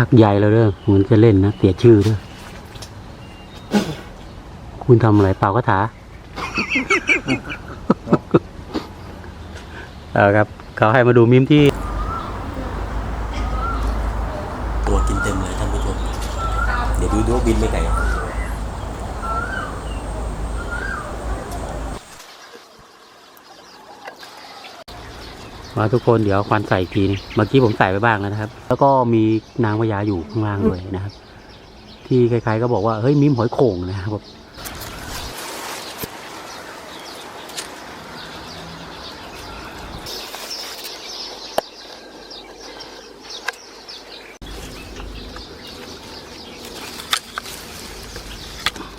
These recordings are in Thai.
ชักใยแล้วเด้อเหมือนจะเล่นนะเสียชื่อเด้อคุณทำอะไรเปล่ากระถาเอาครับเขาให้มาดูมิมที่ ตัวกินเต็มเลยท่านผู้ชม เดี๋ยวดูดูบินไปไหน มาทุกคนเดี๋ยวควันใส่ทีนึงเมื่อกี้ผมใส่ไปบ้างแล้วนะครับ แล้วก็มีนางพญาอยู่ข้างล่างด้วยนะครับ ที่ใครๆก็บอกว่าเฮ้ยมิมหอยโข่งนะครับ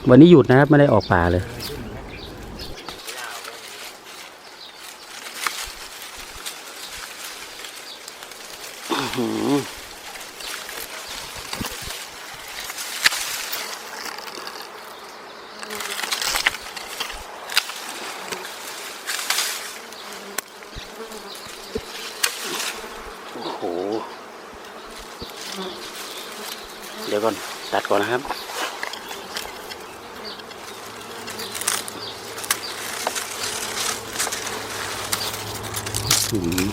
วันนี้หยุดนะครับไม่ได้ออกป่าเลย โอ้โห เดี๋ยวก่อน ตัดก่อนนะครับ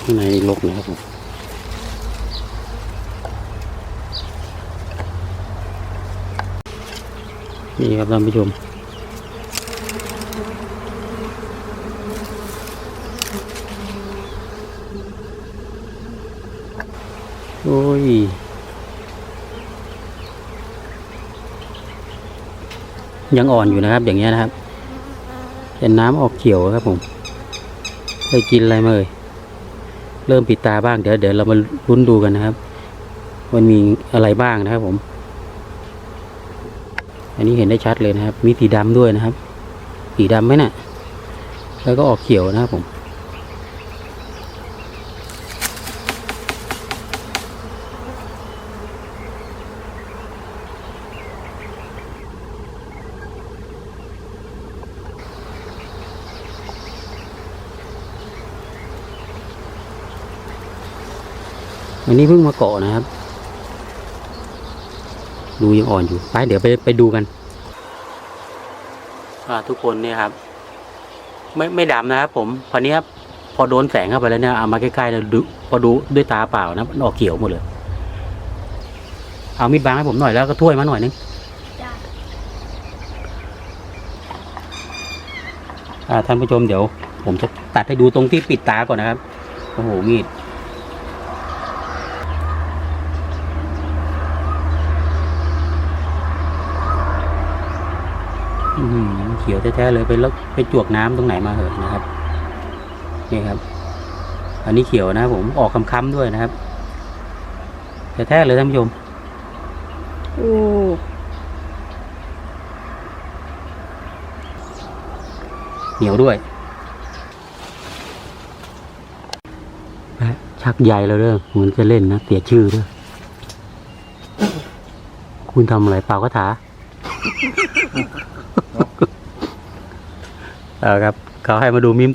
ข้างในลกเลยครับผม นี่ครับท่านผู้ชมโอ้ยยังอ่อนอยู่นะครับ อย่างเงี้ยนะครับเป็นน้ำออกเขียวครับผมเคยกินอะไรมาเลยเริ่มปิดตาบ้างเดี๋ยวเดี๋ยวเรามาลุ้นดูกันนะครับ มันมีอะไรบ้างนะครับผม อันนี้เห็นได้ชัดเลยนะครับ มีสีดำด้วยนะครับ สีดำไหมนะ่ะ แล้วก็ออกเขียวนะครับผมอันนี้เพิ่งมาเกาะนะครับ ดูยังอ่อนอยู่ไปเดี๋ยวไปไปดูกันอ่าทุกคนเนี่ยครับ ไม่ไม่ดำนะครับผมพอนี้ครับพอโดนแสงเข้าไปแล้วเนี่ยเอามาใกล้ๆแล้วดูพอดูด้วยตาเปล่านะมันออกเขียวหมดเลย เอามีดบางให้ผมหน่อยแล้วก็ถ้วยมาหน่อยนึงจ้ะอ่าท่านผู้ชมเดี๋ยว ผมจะตัดให้ดูตรงที่ปิดตาก่อนนะครับโอ้โหมีด อื้อหือเขียวแท้ๆเลยไปล้วไปจวกน้ำตรงไหนมาเหอะนะครับนี่ครับ อันนี้เขียวนะผมออกค้ำๆด้วยนะครับแท้ๆเลยท่านผู้ชมโอ้เหนียวด้วยชักใยแล้วเด้อเหมือนจะเล่นนะเสียชื่อเด้อคุณทำอะไรเปล่ากระถา เอาครับ เขาให้มาดูมิม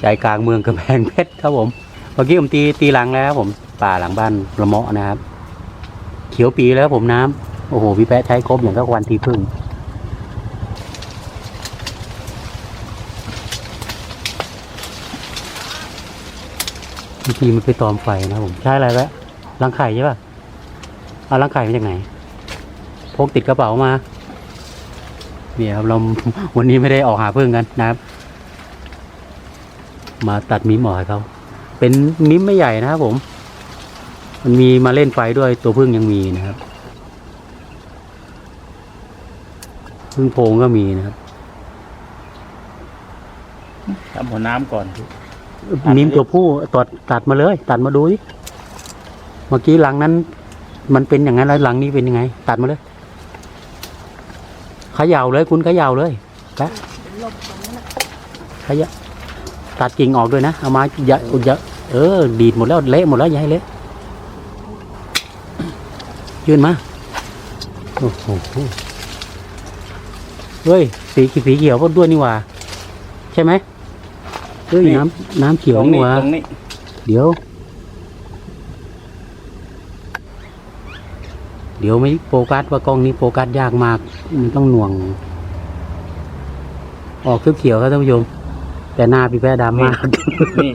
ใจกลางเมืองกำแพงเพชรครับผม เมื่อกี้ผมตีตีหลังแล้วผม ป่าหลังบ้านระเมาะนะครับ เขียวปีแล้วผมน้ำโอ้โห พี่แปะใช้ครบอย่างก็วันทีพึ่งบางทีมันไปตอมไฟนะผม ใช้อะไรแวะรังไข่ใช่ป่ะ เอารังไข่มาจากไหน พกติดกระเป๋ามาเนี่ยครับเราวันนี้ไม่ได้ออกหาพึ่งกันนะครับ มาตัดมิมออกให้เขาเป็นมิมไม่ใหญ่นะครับผม มันมีมาเล่นไฟด้วยตัวพึ่งยังมีนะครับพึ่งโพงก็มีนะครับทำหัวน้ำก่อนมิมตัวผู้ตัดตัดมาเลย ตัดมาดูดิเมื่อกี้หลังนั้น มันเป็นอย่างนั้นแล้วหลังนี้เป็นยังไง ตัดมาเลยเขย่าเลยคุณเขย่าเลยแปะลมตรงนั้นน่ะขยะตัดกิ่งออกด้วยนะ เอามาอย่าอย่าเออ ดีดหมดแล้วเละหมดแล้วอย่าให้เละยื่นมาโอ้โหเฮ้ยสีสีเขียวก็ด้วยนี่หว่า ใช่ไหมเฮ้ยน้ำน้ำเขียวตรงนี่นี้หว่าตรงนี้เดี๋ยว เดี๋ยวไม่โฟกัสว่ากล้องนี้โฟกัสยากมาก มันต้องหน่วง ออกเขียวๆครับท่านผู้ชมแต่หน้าพี่แพ้ดำมากนี่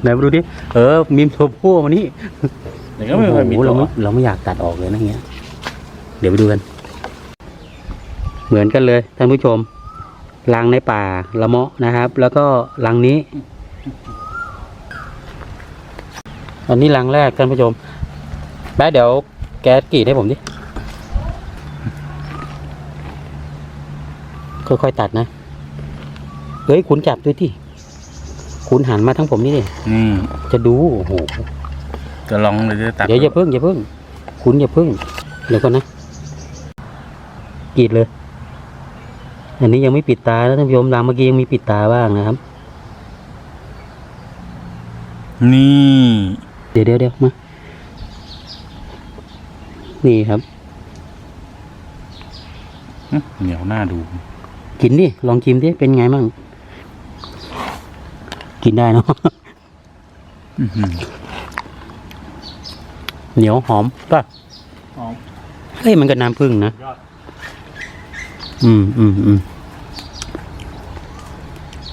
ไหนมาดูดิเออมิมโทรพูมานี่แต่ก็ไม่ค่อยมีโอ้โหตัเราวไม่เราไม่อยากตัดออกเลยนะเงี้ย เดี๋ยวไปดูกัน เหมือนกันเลยท่านผู้ชมรังในป่าละเมาะนะครับ แล้วก็รังนี้ อันนี้รังแรกท่านผู้ชมแป๊ะเดี๋ยวแก๊สกรีดให้ผมดิ ค่อยๆตัดนะ เฮ้ย คุณจับด้วยที่ คุณหันมาทั้งผมนี่ดินี่ จะดู โอ้โห จะลองเลยจะตัดเดี๋ยวอย่าเพิ่งอย่าเพิ่ง คุณอย่าเพิ่ง เดี๋ยวก่อนนะกรีดเลย อันนี้ยังไม่ปิดตานะท่านผู้ชมรังเมื่อกี้ยังมีปิดตาบ้างนะครับ นี่ เดี๋ยวเดี๋ยวเดี๋ยวมา นี่ครับอื้อเหนียวหน้าดู กินดิ ลองชิมดิ เป็นไงบ้าง กินได้เนาะอื้อหือเหนียวหอมป่ะ หอม เฮ้ย มันก็น้ำผึ้งนะยอดอืมอืมอืม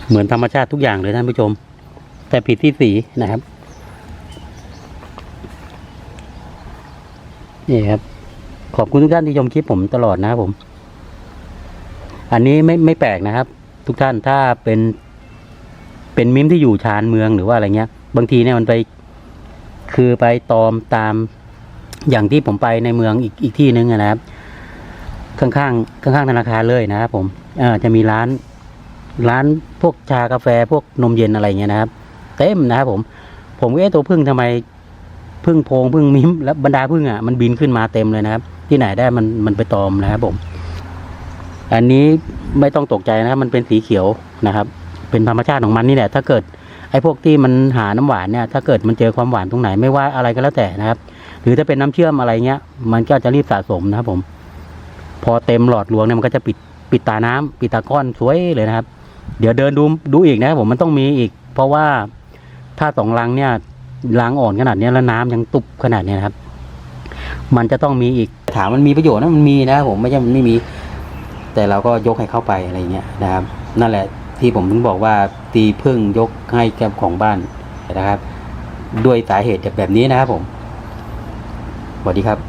เหมือนธรรมชาติทุกอย่างเลยท่านผู้ชม แต่ผิดที่สีนะครับ นี่ครับ ขอบคุณทุกท่านที่ชมคลิปผมตลอดนะครับผม อันนี้ไม่ไม่แปลกนะครับ ทุกท่านถ้าเป็นเป็นมิมที่อยู่ชานเมืองหรือว่าอะไรเงี้ย บางทีเนี่ยมันไป คือไปตอมตามอย่างที่ผมไปในเมืองอีกอีกที่นึงนะครับ ข้างๆข้างๆธนาคารเลยนะครับผมเออจะมีร้าน ร้านพวกชากาแฟพวกนมเย็นอะไรเงี้ยนะครับ เต็มนะครับผม ผมก็เอ๊ะตัวพึ่งทำไม พึ่งโพงพึ่งมิ้มแล้วบรรดาพึ่งอะมันบินขึ้นมาเต็มเลยนะครับ ที่ไหนได้มันมันไปตอมนะครับผม อันนี้ไม่ต้องตกใจนะครับ มันเป็นสีเขียวนะครับ เป็นธรรมชาติของมันนี่แหละถ้าเกิดไอ้พวกที่มันหาน้ำหวานเนี่ยถ้าเกิดมันเจอความหวานตรงไหนไม่ว่าอะไรก็แล้วแต่นะครับ หรือถ้าเป็นน้ำเชื่อมอะไรเงี้ย มันก็จะรีบสะสมนะครับผม พอเต็มหลอดลวงเนี่ยมันก็จะปิดปิดตาน้ำปิดตาก้อนสวยเลยนะครับ เดี๋ยวเดินดูดูอีกนะครับผมมันต้องมีอีก เพราะว่าถ้าสองลังเนี่ย ล้างอ่อนขนาดนี้แล้วน้ำยังตุบขนาดนี้นะครับมันจะต้องมีอีกถามมันมีประโยชน์นะมันมีนะผมไม่ใช่มันไม่มี แต่เราก็ยกให้เข้าไปอะไรเงี้ยนะครับ นั่นแหละที่ผมถึงบอกว่าตีพึ่งยกให้แกับของบ้านนะครับ ด้วยสาเหตุแบบนี้นะครับผมสวัสดีครับ